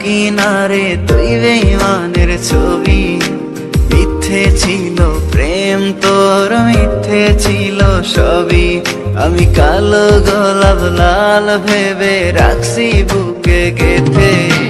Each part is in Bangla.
কিনারে তুই বেমানের ছবি। মিথ্যে ছিল প্রেম, তোর মিথ্যে ছিল সবই। আমি কালো গোলাপ লাল ভেবে রাখছি বুকে গেথে।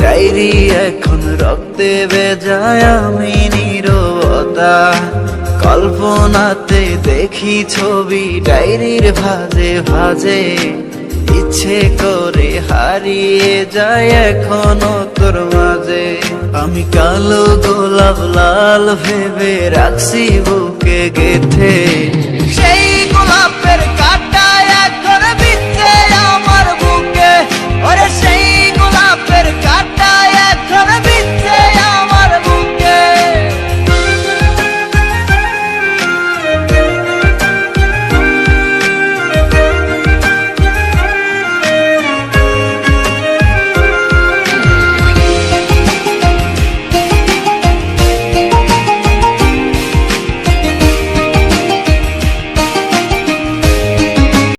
ডায়েরি এখন রক্তে বেজায় আমি নীরবতা। কল্পনাতে দেখি ছবি ডায়েরির ভাজে ভাজে। ইচ্ছে করে হারিয়ে যায় এখনও তোর মাঝে। আমি কালো গোলাপ লাল ভেবে রাখছি বুকে গেথে। সেই